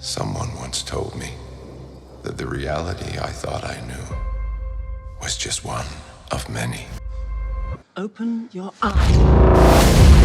Someone once told me that the reality I thought I knew was just one of many. Open your eyes.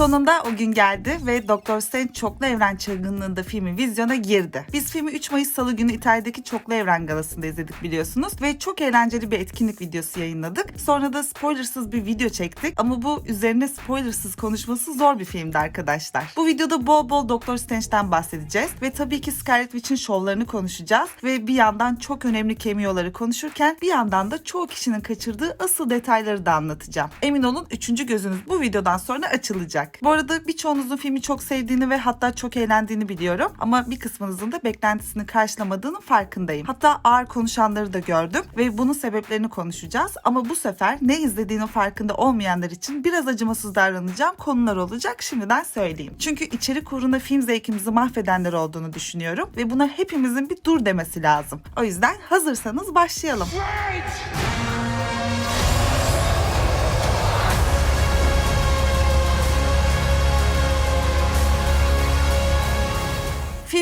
Sonunda o gün geldi ve Doktor Strange Çoklu Evren Çılgınlığında filmi vizyona girdi. Biz filmi 3 Mayıs Salı günü İtalya'daki Çoklu Evren Galası'nda izledik biliyorsunuz ve çok eğlenceli bir etkinlik videosu yayınladık. Sonra da spoilersız bir video çektik ama bu üzerine spoilersız konuşması zor bir filmdi arkadaşlar. Bu videoda bol bol Doktor Strange'den bahsedeceğiz ve tabii ki Scarlet Witch'in şovlarını konuşacağız ve bir yandan çok önemli cameo'ları konuşurken bir yandan da çoğu kişinin kaçırdığı asıl detayları da anlatacağım. Emin olun 3. gözünüz bu videodan sonra açılacak. Bu arada birçoğunuzun filmi çok sevdiğini ve hatta çok eğlendiğini biliyorum ama bir kısmınızın da beklentisini karşılamadığının farkındayım. Hatta ağır konuşanları da gördüm ve bunun sebeplerini konuşacağız ama bu sefer ne izlediğinin farkında olmayanlar için biraz acımasız davranacağım konular olacak şimdiden söyleyeyim. Çünkü içerik uğruna film zevkimizi mahvedenler olduğunu düşünüyorum ve buna hepimizin bir dur demesi lazım. O yüzden hazırsanız başlayalım.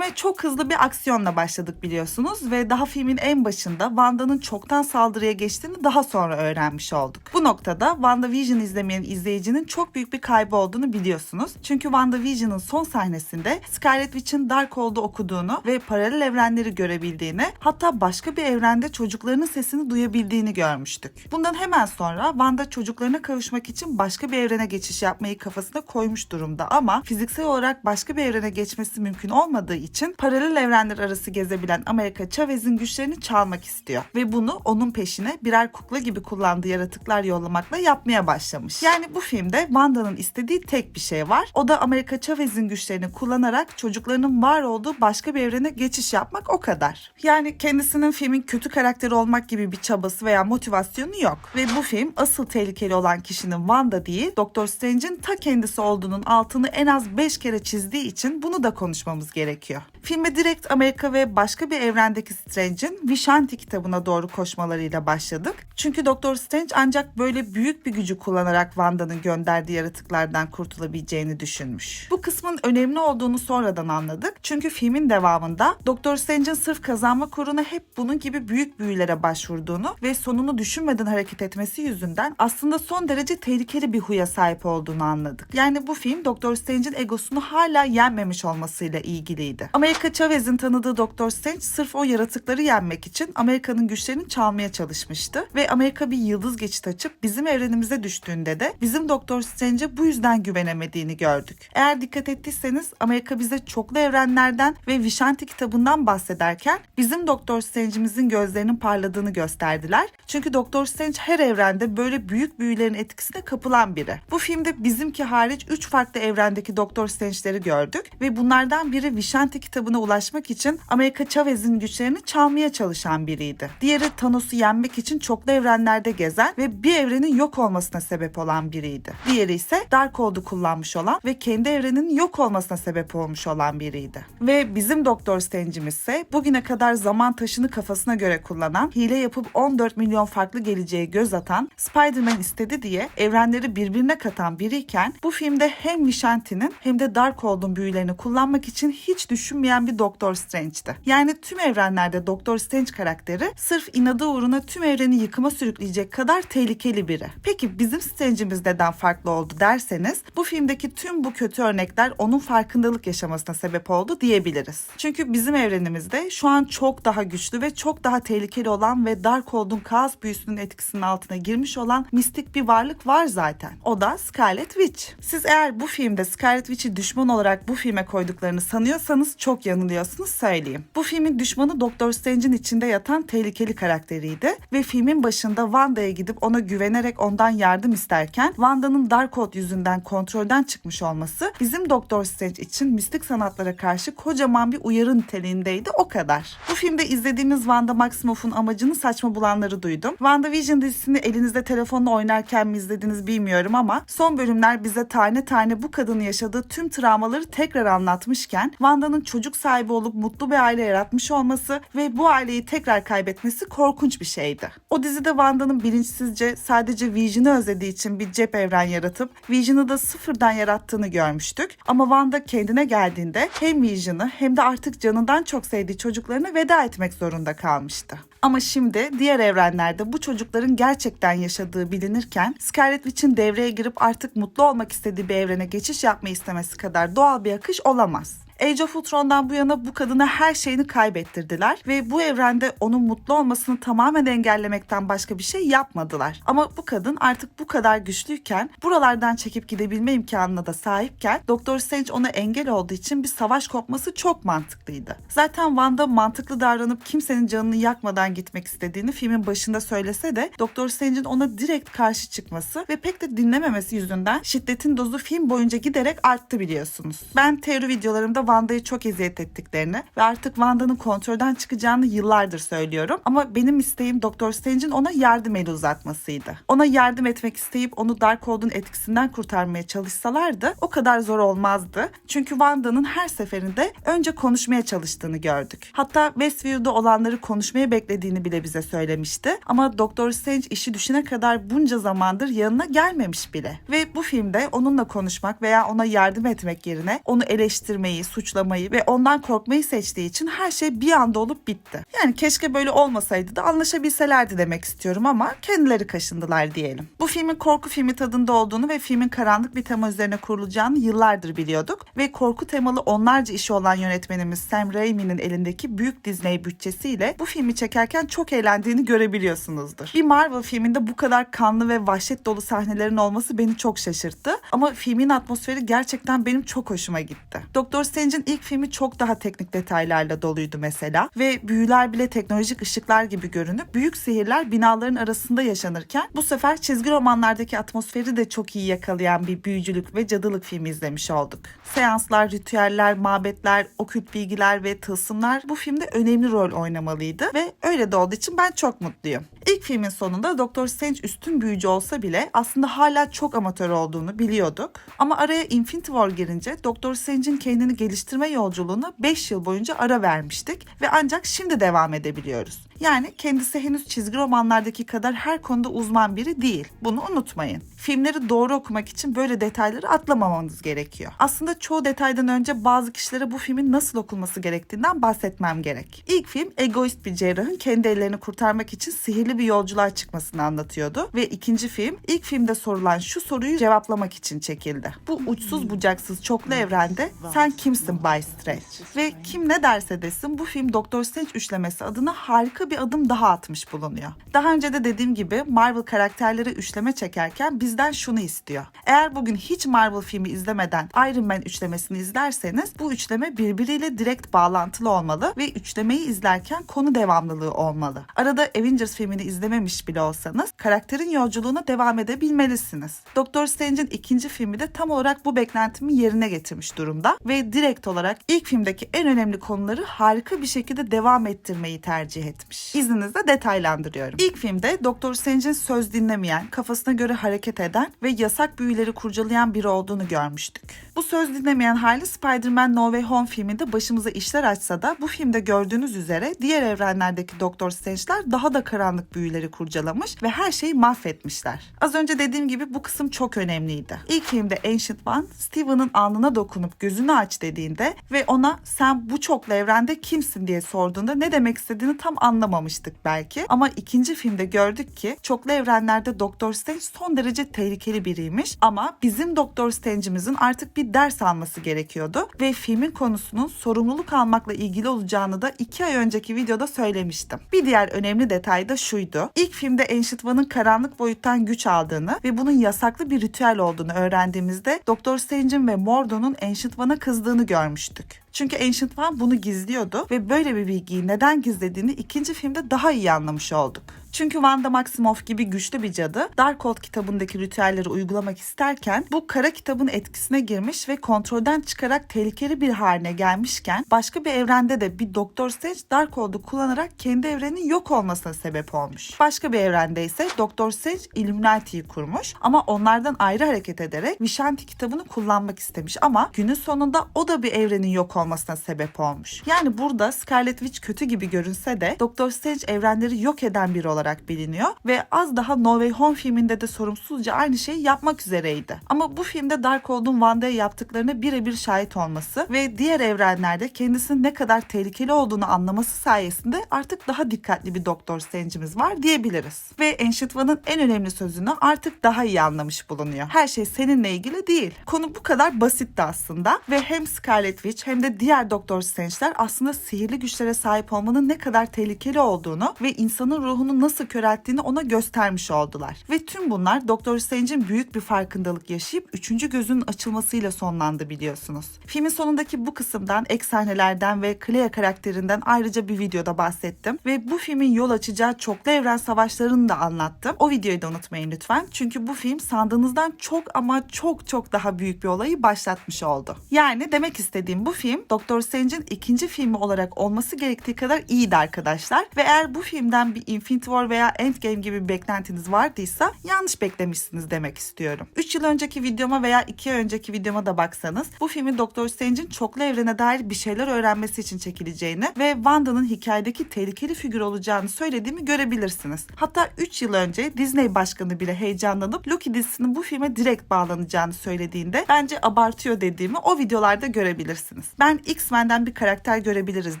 Filme çok hızlı bir aksiyonla başladık biliyorsunuz ve daha filmin en başında Wanda'nın çoktan saldırıya geçtiğini daha sonra öğrenmiş olduk. Bu noktada WandaVision izlemeyen izleyicinin çok büyük bir kaybı olduğunu biliyorsunuz. Çünkü WandaVision'ın son sahnesinde Scarlet Witch'in Darkhold'u okuduğunu ve paralel evrenleri görebildiğini hatta başka bir evrende çocuklarının sesini duyabildiğini görmüştük. Bundan hemen sonra Wanda çocuklarına kavuşmak için başka bir evrene geçiş yapmayı kafasına koymuş durumda ama fiziksel olarak başka bir evrene geçmesi mümkün olmadığı için paralel evrenler arası gezebilen Amerika Chavez'in güçlerini çalmak istiyor ve bunu onun peşine birer kukla gibi kullandığı yaratıklar yollamakla yapmaya başlamış. Yani bu filmde Wanda'nın istediği tek bir şey var. O da Amerika Chavez'in güçlerini kullanarak çocuklarının var olduğu başka bir evrene geçiş yapmak o kadar. Yani kendisinin filmin kötü karakteri olmak gibi bir çabası veya motivasyonu yok. Ve bu film asıl tehlikeli olan kişinin Wanda değil, Doktor Strange'in ta kendisi olduğunun altını en az 5 kere çizdiği için bunu da konuşmamız gerekiyor. 있습니다. Filme direkt Amerika ve başka bir evrendeki Strange'in Vishanti kitabına doğru koşmalarıyla başladık. Çünkü Doktor Strange ancak böyle büyük bir gücü kullanarak Wanda'nın gönderdiği yaratıklardan kurtulabileceğini düşünmüş. Bu kısmın önemli olduğunu sonradan anladık. Çünkü filmin devamında Doktor Strange'in sırf kazanma uğruna hep bunun gibi büyük büyülere başvurduğunu ve sonunu düşünmeden hareket etmesi yüzünden aslında son derece tehlikeli bir huya sahip olduğunu anladık. Yani bu film Doktor Strange'in egosunu hala yenmemiş olmasıyla ilgiliydi. Amerika Chavez'in tanıdığı Doktor Strange sırf o yaratıkları yenmek için Amerika'nın güçlerini çalmaya çalışmıştı ve Amerika bir yıldız geçit açıp bizim evrenimize düştüğünde de bizim Doktor Strange'e bu yüzden güvenemediğini gördük. Eğer dikkat ettiyseniz Amerika bize çoklu evrenlerden ve Vishanti kitabından bahsederken bizim Doktor Strange'imizin gözlerinin parladığını gösterdiler. Çünkü Doktor Strange her evrende böyle büyük büyülerin etkisine kapılan biri. Bu filmde bizimki hariç 3 farklı evrendeki Doktor Strange'leri gördük ve bunlardan biri Vishanti kitabına ulaşmak için Amerika Chavez'in güçlerini çalmaya çalışan biriydi. Diğeri Thanos'u yenmek için çoklu evrenlerde gezen ve bir evrenin yok olmasına sebep olan biriydi. Diğeri ise Darkhold'u kullanmış olan ve kendi evreninin yok olmasına sebep olmuş olan biriydi. Ve bizim Doktor Strange'imiz ise bugüne kadar zaman taşını kafasına göre kullanan, hile yapıp 14 milyon farklı geleceğe göz atan, Spider-Man istedi diye evrenleri birbirine katan biriyken bu filmde hem Vishanti'nin hem de Darkhold'un büyülerini kullanmak için hiç düşünmeyen bir Doktor Strange'ti. Yani tüm evrenlerde Doktor Strange karakteri sırf inadı uğruna tüm evreni yıkıma sürükleyecek kadar tehlikeli biri. Peki bizim Strange'imiz neden farklı oldu derseniz bu filmdeki tüm bu kötü örnekler onun farkındalık yaşamasına sebep oldu diyebiliriz. Çünkü bizim evrenimizde şu an çok daha güçlü ve çok daha tehlikeli olan ve Darkhold'un kaos büyüsünün etkisinin altına girmiş olan mistik bir varlık var zaten. O da Scarlet Witch. Siz eğer bu filmde Scarlet Witch'i düşman olarak bu filme koyduklarını sanıyorsanız çok yanılıyorsunuz söyleyeyim. Bu filmin düşmanı Doktor Strange'in içinde yatan tehlikeli karakteriydi ve filmin başında Wanda'ya gidip ona güvenerek ondan yardım isterken Wanda'nın Darkhold yüzünden kontrolden çıkmış olması bizim Doktor Strange için mistik sanatlara karşı kocaman bir uyarı niteliğindeydi o kadar. Bu filmde izlediğimiz Wanda Maximoff'un amacını saçma bulanları duydum. WandaVision dizisini elinizde telefonla oynarken mi izlediniz bilmiyorum ama son bölümler bize tane tane bu kadının yaşadığı tüm travmaları tekrar anlatmışken Wanda'nın çocuk çocuk sahibi olup mutlu bir aile yaratmış olması ve bu aileyi tekrar kaybetmesi korkunç bir şeydi. O dizide Wanda'nın bilinçsizce sadece Vision'ı özlediği için bir cep evren yaratıp Vision'ı da sıfırdan yarattığını görmüştük. Ama Wanda kendine geldiğinde hem Vision'ı hem de artık canından çok sevdiği çocuklarına veda etmek zorunda kalmıştı. Ama şimdi diğer evrenlerde bu çocukların gerçekten yaşadığı bilinirken Scarlet Witch'in devreye girip artık mutlu olmak istediği bir evrene geçiş yapmayı istemesi kadar doğal bir akış olamaz. Age of Ultron'dan bu yana bu kadına her şeyini kaybettirdiler ve bu evrende onun mutlu olmasını tamamen engellemekten başka bir şey yapmadılar. Ama bu kadın artık bu kadar güçlüyken buralardan çekip gidebilme imkanına da sahipken Doktor Strange ona engel olduğu için bir savaş kopması çok mantıklıydı. Zaten Wanda mantıklı davranıp kimsenin canını yakmadan gitmek istediğini filmin başında söylese de Doktor Strange'in ona direkt karşı çıkması ve pek de dinlememesi yüzünden şiddetin dozu film boyunca giderek arttı biliyorsunuz. Ben teori videolarımda Wanda'yı çok eziyet ettiklerini ve artık Wanda'nın kontrolden çıkacağını yıllardır söylüyorum. Ama benim isteğim Doktor Strange'in ona yardım eli uzatmasıydı. Ona yardım etmek isteyip onu Darkhold'un etkisinden kurtarmaya çalışsalardı o kadar zor olmazdı. Çünkü Wanda'nın her seferinde önce konuşmaya çalıştığını gördük. Hatta Westview'da olanları konuşmaya beklediğini bile bize söylemişti. Ama Doktor Strange işi düşene kadar bunca zamandır yanına gelmemiş bile. Ve bu filmde onunla konuşmak veya ona yardım etmek yerine onu eleştirmeyi, suçlamayı ve ondan korkmayı seçtiği için her şey bir anda olup bitti. Yani keşke böyle olmasaydı da anlaşabilselerdi demek istiyorum ama kendileri kaşındılar diyelim. Bu filmin korku filmi tadında olduğunu ve filmin karanlık bir tema üzerine kurulacağını yıllardır biliyorduk ve korku temalı onlarca işi olan yönetmenimiz Sam Raimi'nin elindeki büyük Disney bütçesiyle bu filmi çekerken çok eğlendiğini görebiliyorsunuzdur. Bir Marvel filminde bu kadar kanlı ve vahşet dolu sahnelerin olması beni çok şaşırttı ama filmin atmosferi gerçekten benim çok hoşuma gitti. Doktor Strange'in ilk filmi çok daha teknik detaylarla doluydu mesela ve büyüler bile teknolojik ışıklar gibi görünüp büyük sihirler binaların arasında yaşanırken bu sefer çizgi romanlardaki atmosferi de çok iyi yakalayan bir büyücülük ve cadılık filmi izlemiş olduk. Seanslar, ritüeller, mabetler, okült bilgiler ve tılsımlar bu filmde önemli rol oynamalıydı ve öyle de olduğu için ben çok mutluyum. İlk filmin sonunda Doktor Strange üstün büyücü olsa bile aslında hala çok amatör olduğunu biliyorduk. Ama araya Infinity War girince Doktor Strange'in kendini geliştirme yolculuğuna 5 yıl boyunca ara vermiştik ve ancak şimdi devam edebiliyoruz. Yani kendisi henüz çizgi romanlardaki kadar her konuda uzman biri değil. Bunu unutmayın. Filmleri doğru okumak için böyle detayları atlamamanız gerekiyor. Aslında çoğu detaydan önce bazı kişilere bu filmin nasıl okunması gerektiğinden bahsetmem gerek. İlk film egoist bir cerrahın kendi ellerini kurtarmak için sihirli bir yolculuğa çıkmasını anlatıyordu ve ikinci film ilk filmde sorulan şu soruyu cevaplamak için çekildi. Bu uçsuz bucaksız çoklu evrende sen kimsin Bay Strange? Ve kim ne derse desin bu film Doktor Strange üçlemesi adına harika bir adım daha atmış bulunuyor. Daha önce de dediğim gibi Marvel karakterleri üçleme çekerken bizden şunu istiyor. Eğer bugün hiç Marvel filmi izlemeden Iron Man üçlemesini izlerseniz bu üçleme birbiriyle direkt bağlantılı olmalı ve üçlemeyi izlerken konu devamlılığı olmalı. Arada Avengers filmini izlememiş bile olsanız karakterin yolculuğuna devam edebilmelisiniz. Doktor Strange'in ikinci filmi de tam olarak bu beklentimi yerine getirmiş durumda ve direkt olarak ilk filmdeki en önemli konuları harika bir şekilde devam ettirmeyi tercih etmiş. İzninizle detaylandırıyorum. İlk filmde Doktor Strange'in söz dinlemeyen, kafasına göre hareket eden ve yasak büyüleri kurcalayan biri olduğunu görmüştük. Bu söz dinlemeyen hali Spider-Man No Way Home filminde başımıza işler açsa da bu filmde gördüğünüz üzere diğer evrenlerdeki Doktor Strange'ler daha da karanlık büyüleri kurcalamış ve her şeyi mahvetmişler. Az önce dediğim gibi bu kısım çok önemliydi. İlk filmde Ancient One, Steven'ın alnına dokunup gözünü aç dediğinde ve ona sen bu çoklu evrende kimsin diye sorduğunda ne demek istediğini tam anlamamıştık belki. Ama ikinci filmde gördük ki çoklu evrenlerde Doktor Strange son derece tehlikeli biriymiş ama bizim Doktor Strange'imizin artık bir ders alması gerekiyordu ve filmin konusunun sorumluluk almakla ilgili olacağını da iki ay önceki videoda söylemiştim. Bir diğer önemli detay da şuydu. İlk filmde Ancient One'ın karanlık boyuttan güç aldığını ve bunun yasaklı bir ritüel olduğunu öğrendiğimizde Doktor Strange'in ve Mordo'nun Ancient One'a kızdığını görmüştük. Çünkü Ancient One bunu gizliyordu ve böyle bir bilgiyi neden gizlediğini ikinci filmde daha iyi anlamış olduk. Çünkü Wanda Maximoff gibi güçlü bir cadı Darkhold kitabındaki ritüelleri uygulamak isterken bu kara kitabın etkisine girmiş ve kontrolden çıkarak tehlikeli bir haline gelmişken başka bir evrende de bir Doktor Strange Darkhold'u kullanarak kendi evrenin yok olmasına sebep olmuş. Başka bir evrende ise Doktor Strange Illuminati'yi kurmuş ama onlardan ayrı hareket ederek Vishanti kitabını kullanmak istemiş ama günün sonunda o da bir evrenin yok olmasına sebep olmuş. Yani burada Scarlet Witch kötü gibi görünse de Doktor Strange evrenleri yok eden biri olarak biliniyor ve az daha No Way Home filminde de sorumsuzca aynı şeyi yapmak üzereydi. Ama bu filmde Darkhold'un Wanda'ya yaptıklarına birebir şahit olması ve diğer evrenlerde kendisinin ne kadar tehlikeli olduğunu anlaması sayesinde artık daha dikkatli bir Doktor Strange'imiz var diyebiliriz. Ve Ancient One'ın en önemli sözünü artık daha iyi anlamış bulunuyor. Her şey seninle ilgili değil. Konu bu kadar basitti aslında ve hem Scarlet Witch hem de diğer Doktor Strange'ler aslında sihirli güçlere sahip olmanın ne kadar tehlikeli olduğunu ve insanın ruhunu nasıl körelttiğini ona göstermiş oldular. Ve tüm bunlar Doktor Strange'in büyük bir farkındalık yaşayıp üçüncü gözünün açılmasıyla sonlandı biliyorsunuz. Filmin sonundaki bu kısımdan, ek sahnelerden ve Clea karakterinden ayrıca bir videoda bahsettim. Ve bu filmin yol açacağı çoklu evren savaşlarını da anlattım. O videoyu da unutmayın lütfen. Çünkü bu film sandığınızdan çok ama çok çok daha büyük bir olayı başlatmış oldu. Yani demek istediğim bu film Doktor Strange'in ikinci filmi olarak olması gerektiği kadar iyiydi arkadaşlar. Ve eğer bu filmden bir Infinity War veya Endgame gibi bir beklentiniz vardıysa yanlış beklemişsiniz demek istiyorum. 3 yıl önceki videoma veya 2 ay önceki videoma da baksanız bu filmin Doktor Strange'in çoklu evrene dair bir şeyler öğrenmesi için çekileceğini ve Wanda'nın hikayedeki tehlikeli figür olacağını söylediğimi görebilirsiniz. Hatta 3 yıl önce Disney başkanı bile heyecanlanıp Loki dizisinin bu filme direkt bağlanacağını söylediğinde bence abartıyor dediğimi o videolarda görebilirsiniz. Ben X-Men'den bir karakter görebiliriz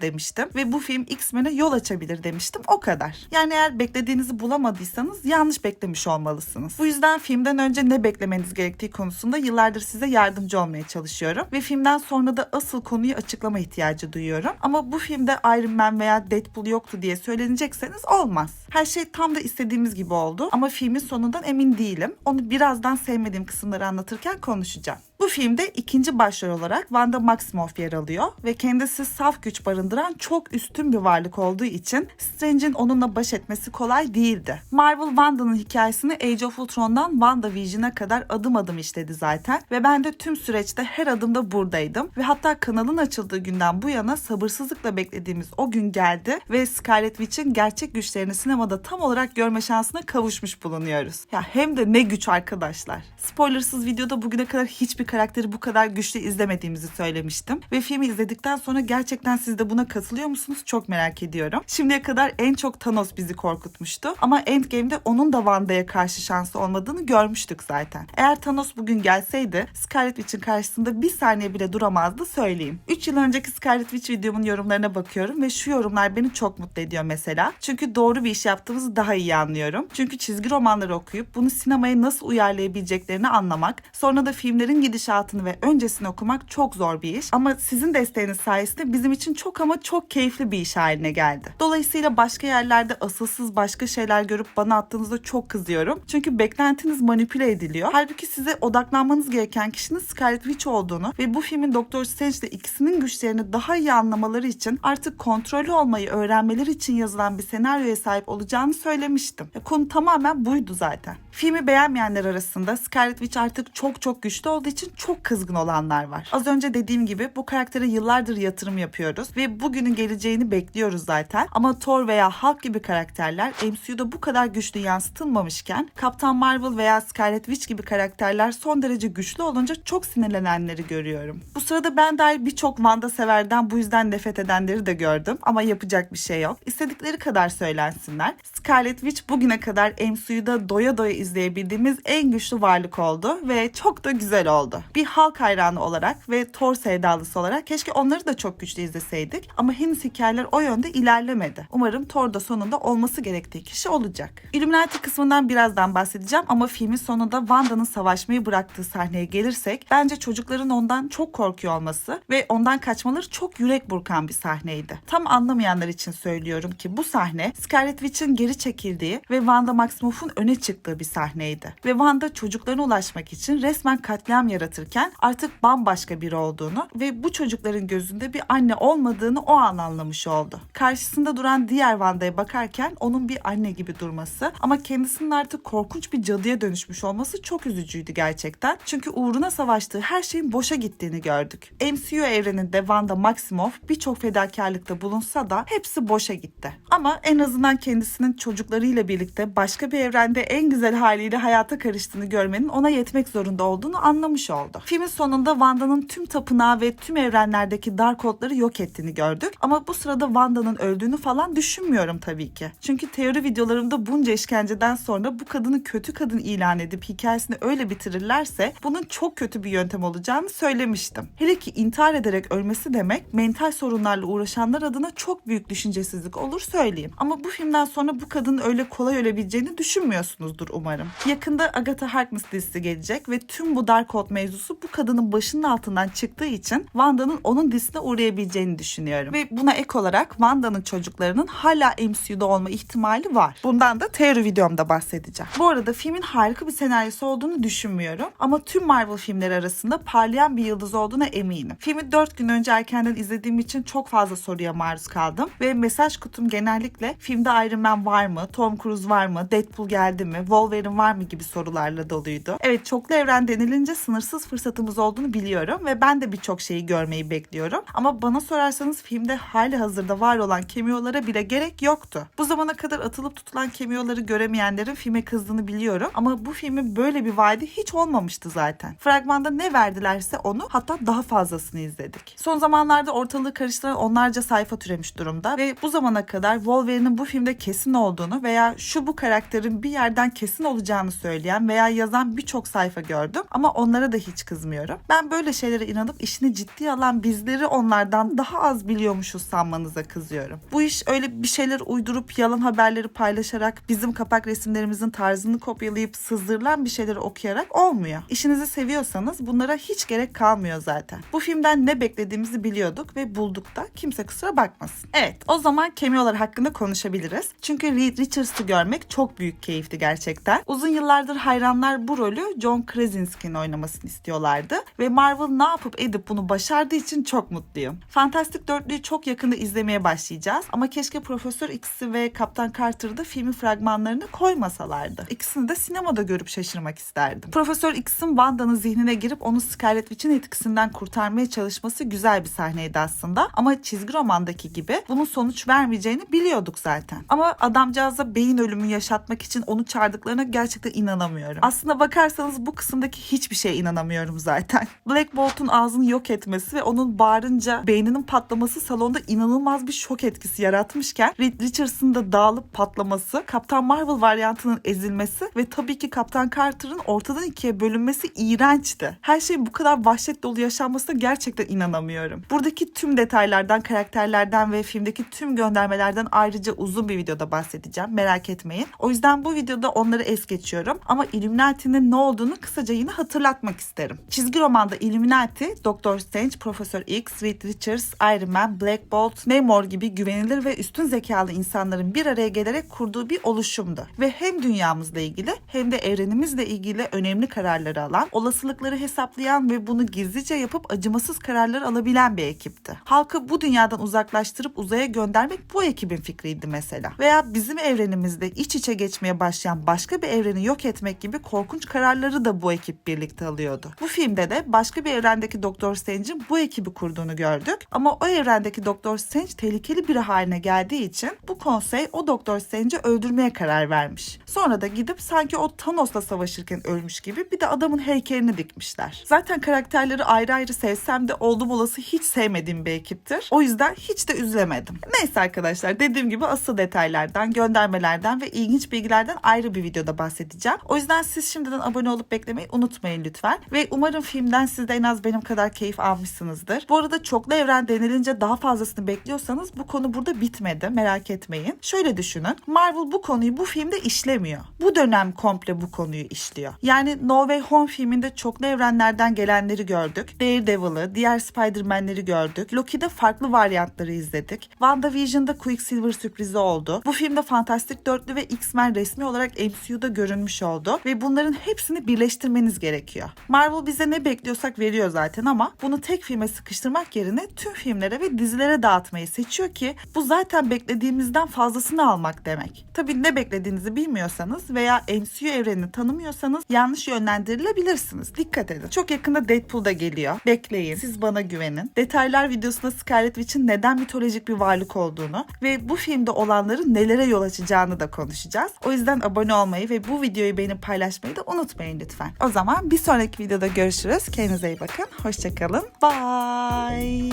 demiştim ve bu film X-Men'e yol açabilir demiştim o kadar. Yani eğer beklediğinizi bulamadıysanız yanlış beklemiş olmalısınız. Bu yüzden filmden önce ne beklemeniz gerektiği konusunda yıllardır size yardımcı olmaya çalışıyorum ve filmden sonra da asıl konuyu açıklama ihtiyacı duyuyorum. Ama bu filmde Iron Man veya Deadpool yoktu diye söylenecekseniz olmaz. Her şey tam da istediğimiz gibi oldu ama filmin sonundan emin değilim. Onu birazdan sevmediğim kısımları anlatırken konuşacağım. Bu filmde ikinci başrol olarak Wanda Maximoff yer alıyor ve kendisi saf güç barındıran çok üstün bir varlık olduğu için Strange'in onunla baş etmesi kolay değildi. Marvel Wanda'nın hikayesini Age of Ultron'dan WandaVision'a kadar adım adım işledi zaten ve ben de tüm süreçte her adımda buradaydım ve hatta kanalın açıldığı günden bu yana sabırsızlıkla beklediğimiz o gün geldi ve Scarlet Witch'in gerçek güçlerini sinemada tam olarak görme şansına kavuşmuş bulunuyoruz. Ya hem de ne güç arkadaşlar. Spoilersız videoda bugüne kadar hiçbir karakteri bu kadar güçlü izlemediğimizi söylemiştim. Ve filmi izledikten sonra gerçekten siz de buna katılıyor musunuz? Çok merak ediyorum. Şimdiye kadar en çok Thanos bizi korkutmuştu. Ama Endgame'de onun da Wanda'ya karşı şansı olmadığını görmüştük zaten. Eğer Thanos bugün gelseydi Scarlet Witch'in karşısında bir saniye bile duramazdı söyleyeyim. 3 yıl önceki Scarlet Witch videomun yorumlarına bakıyorum ve şu yorumlar beni çok mutlu ediyor mesela. Çünkü doğru bir iş yaptığımızı daha iyi anlıyorum. Çünkü çizgi romanları okuyup bunu sinemaya nasıl uyarlayabileceklerini anlamak, sonra da filmlerin gidişatını ve öncesini okumak çok zor bir iş. Ama sizin desteğiniz sayesinde bizim için çok ama çok keyifli bir iş haline geldi. Dolayısıyla başka yerlerde asılsız başka şeyler görüp bana attığınızda çok kızıyorum. Çünkü beklentiniz manipüle ediliyor. Halbuki size odaklanmanız gereken kişinin Scarlet Witch olduğunu ve bu filmin Doktor Strange ile ikisinin güçlerini daha iyi anlamaları için artık kontrollü olmayı öğrenmeleri için yazılan bir senaryoya sahip olacağını söylemiştim. Ya, konu tamamen buydu zaten. Filmi beğenmeyenler arasında Scarlet Witch artık çok çok güçlü olduğu için çok kızgın olanlar var. Az önce dediğim gibi bu karaktere yıllardır yatırım yapıyoruz ve bugünün geleceğini bekliyoruz zaten. Ama Thor veya Hulk gibi karakterler MCU'da bu kadar güçlü yansıtılmamışken Kaptan Marvel veya Scarlet Witch gibi karakterler son derece güçlü olunca çok sinirlenenleri görüyorum. Bu sırada ben dahil birçok Wanda severden bu yüzden nefret edenleri de gördüm ama yapacak bir şey yok. İstedikleri kadar söylensinler. Scarlet Witch bugüne kadar MCU'da doya doya izleyebildiğimiz en güçlü varlık oldu ve çok da güzel oldu. Bir Hulk hayranı olarak ve Thor sevdalısı olarak keşke onları da çok güçlü izleseydik ama henüz hikayeler o yönde ilerlemedi. Umarım Thor da sonunda olması gerektiği kişi olacak. Illuminati kısmından birazdan bahsedeceğim ama filmin sonunda Wanda'nın savaşmayı bıraktığı sahneye gelirsek bence çocukların ondan çok korkuyor olması ve ondan kaçmaları çok yürek burkan bir sahneydi. Tam anlamayanlar için söylüyorum ki bu sahne Scarlet Witch'in geri çekildiği ve Wanda Maximoff'un öne çıktığı bir sahneydi. Ve Wanda çocuklarına ulaşmak için resmen katliam yaratırken artık bambaşka biri olduğunu ve bu çocukların gözünde bir anne olmadığını o an anlamış oldu. Karşısında duran diğer Wanda'ya bakarken onun bir anne gibi durması ama kendisinin artık korkunç bir cadıya dönüşmüş olması çok üzücüydü gerçekten. Çünkü uğruna savaştığı her şeyin boşa gittiğini gördük. MCU evreninde Wanda Maximoff birçok fedakarlıkta bulunsa da hepsi boşa gitti. Ama en azından kendisinin çocuklarıyla birlikte başka bir evrende en güzel haliyle hayata karıştığını görmenin ona yetmek zorunda olduğunu anlamış oldu. Filmin sonunda Wanda'nın tüm tapınağı ve tüm evrenlerdeki Darkhold'ları yok ettiğini gördük. Ama bu sırada Wanda'nın öldüğünü falan düşünmüyorum tabii ki. Çünkü teori videolarımda bunca işkenceden sonra bu kadını kötü kadın ilan edip hikayesini öyle bitirirlerse bunun çok kötü bir yöntem olacağını söylemiştim. Hele ki intihar ederek ölmesi demek mental sorunlarla uğraşanlar adına çok büyük düşüncesizlik olur söyleyeyim. Ama bu filmden sonra bu kadının öyle kolay ölebileceğini düşünmüyorsunuzdur umarım. Yakında Agatha Harkness dizisi gelecek ve tüm bu Darkhold mevzusu bu kadının başının altından çıktığı için Wanda'nın onun dizisine uğrayabileceğini düşünüyorum. Ve buna ek olarak Wanda'nın çocuklarının hala MCU'da olma ihtimali var. Bundan da teori videomda bahsedeceğim. Bu arada filmin harika bir senaryosu olduğunu düşünmüyorum. Ama tüm Marvel filmleri arasında parlayan bir yıldız olduğuna eminim. Filmi 4 gün önce erkenden izlediğim için çok fazla soruya maruz kaldım. Ve mesaj kutum genellikle filmde Iron Man var mı? Tom Cruise var mı? Deadpool geldi mi? Wolverine var mı? gibi sorularla doluydu. Evet çoklu evren denilince sınırsız fırsatımız olduğunu biliyorum ve ben de birçok şeyi görmeyi bekliyorum. Ama bana sorarsanız filmde hali hazırda var olan cameo'lara bile gerek yoktu. Bu zamana kadar atılıp tutulan cameo'ları göremeyenlerin filme kızdığını biliyorum ama bu filmin böyle bir vaadi hiç olmamıştı zaten. Fragmanda ne verdilerse onu hatta daha fazlasını izledik. Son zamanlarda ortalığı karıştıran onlarca sayfa türemiş durumda ve bu zamana kadar Wolverine'in bu filmde kesin olduğunu veya şu bu karakterin bir yerden kesin olacağını söyleyen veya yazan birçok sayfa gördüm ama onlara da hiç kızmıyorum. Ben böyle şeylere inanıp işini ciddiye alan bizleri onlardan daha az biliyormuşuz sanmanıza kızıyorum. Bu iş öyle bir şeyler uydurup yalan haberleri paylaşarak bizim kapak resimlerimizin tarzını kopyalayıp sızdırılan bir şeyleri okuyarak olmuyor. İşinizi seviyorsanız bunlara hiç gerek kalmıyor zaten. Bu filmden ne beklediğimizi biliyorduk ve bulduk da kimse kusura bakmasın. Evet o zaman cameo'lar hakkında konuşabiliriz. Çünkü Reed Richards'ı görmek çok büyük keyifti gerçekten. Uzun yıllardır hayranlar bu rolü John Krasinski'nin oynamasını istiyorlardı ve Marvel ne yapıp edip bunu başardığı için çok mutluyum. Fantastic Dörtlü'yü çok yakında izlemeye başlayacağız ama keşke Profesör X'i ve Kaptan Carter'ı da filmin fragmanlarını koymasalardı. İkisini de sinemada görüp şaşırmak isterdim. Profesör X'in Wanda'nın zihnine girip onu Scarlet Witch'in etkisinden kurtarmaya çalışması güzel bir sahneydi aslında ama çizgi romandaki gibi bunun sonuç vermeyeceğini biliyorduk zaten. Ama adamcağıza beyin ölümü yaşatmak için onu çağırdıklarına gerçekten inanamıyorum. Aslında bakarsanız bu kısımdaki hiçbir şeye inanamıyorum zaten. Black Bolt'un ağzını yok etmesi ve onun bağırınca beyninin patlaması salonda inanılmaz bir şok etkisi yaratmışken Reed Richards'ın da dağılıp patlaması, Kaptan Marvel varyantının ezilmesi ve tabii ki Kaptan Carter'ın ortadan ikiye bölünmesi iğrençti. Her şey bu kadar vahşet dolu yaşanmasına gerçekten inanamıyorum. Buradaki tüm detaylardan, karakterlerden ve filmdeki tüm göndermelerden ayrıca uzun bir videoda bahsedeceğim. Merak etmeyin. O yüzden bu videoda onları es geçiyorum. Ama Illuminati'nin ne olduğunu kısaca yine hatırlatmak isterim. Çizgi romanda Illuminati, Doctor Strange, Profesör X, Reed Richards, Iron Man, Black Bolt, Namor gibi güvenilir ve üstün zekalı insanların bir araya gelerek kurduğu bir oluşumdu. Ve hem dünyamızla ilgili hem de evrenimizle ilgili önemli kararları alan, olasılıkları hesaplayan ve bunu gizlice yapıp acımasız kararlar alabilen bir ekipti. Halkı bu dünyadan uzaklaştırıp uzaya göndermek bu ekibin fikriydi mesela. Veya bizim evrenimizde iç içe geçmeye başlayan başka bir evreni yok etmek gibi korkunç kararları da bu ekip birlikte alıyordu. Bu filmde de başka bir evrendeki Doktor Strange'in bu ekibi kurduğunu gördük. Ama o evrendeki Doktor Strange tehlikeli biri haline geldiği için bu konsey o Doktor Strange'i öldürmeye karar vermiş. Sonra da gidip sanki o Thanos'la savaşırken ölmüş gibi bir de adamın heykelini dikmişler. Zaten karakterleri ayrı ayrı sevsem de oldum olası hiç sevmediğim bir ekiptir. O yüzden hiç de üzülemedim. Neyse arkadaşlar dediğim gibi asıl detaylardan, göndermelerden ve ilginç bilgilerden ayrı bir videoda bahsedeceğim. O yüzden siz şimdiden abone olup beklemeyi unutmayın lütfen. Ve umarım filmden siz de en az benim kadar keyif almışsınızdır. Bu arada çoklu evren denilince daha fazlasını bekliyorsanız bu konu burada bitmedi. Merak etmeyin. Şöyle düşünün. Marvel bu konuyu bu filmde işlemiyor. Bu dönem komple bu konuyu işliyor. Yani No Way Home filminde çoklu evrenlerden gelenleri gördük. Daredevil'ı, diğer Spider-Man'leri gördük. Loki'de farklı varyantları izledik. WandaVision'da Quicksilver sürprizi oldu. Bu filmde Fantastic Dörtlü ve X-Men resmi olarak MCU'da görünmüş oldu. Ve bunların hepsini birleştirmeniz gerekiyor. Marvel bize ne bekliyorsak veriyor zaten ama bunu tek filme sıkıştırmak yerine tüm filmlere ve dizilere dağıtmayı seçiyor ki bu zaten beklediğimizden fazlasını almak demek. Tabii ne beklediğinizi bilmiyorsanız veya MCU evrenini tanımıyorsanız yanlış yönlendirilebilirsiniz. Dikkat edin. Çok yakında Deadpool da geliyor. Bekleyin. Siz bana güvenin. Detaylar videosunda Scarlet Witch'in neden mitolojik bir varlık olduğunu ve bu filmde olanların nelere yol açacağını da konuşacağız. O yüzden abone olmayı ve bu videoyu beğenip paylaşmayı da unutmayın lütfen. O zaman bir sonraki videoda görüşürüz. Kendinize iyi bakın. Hoşçakalın. Bye.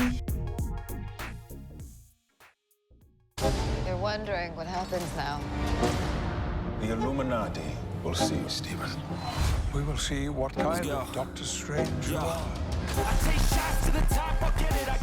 You're wondering what happens now. The Illuminati will see you, Stephen. We will see what kind of Doctor Strange you are. I take shots to the top, I'll get it, I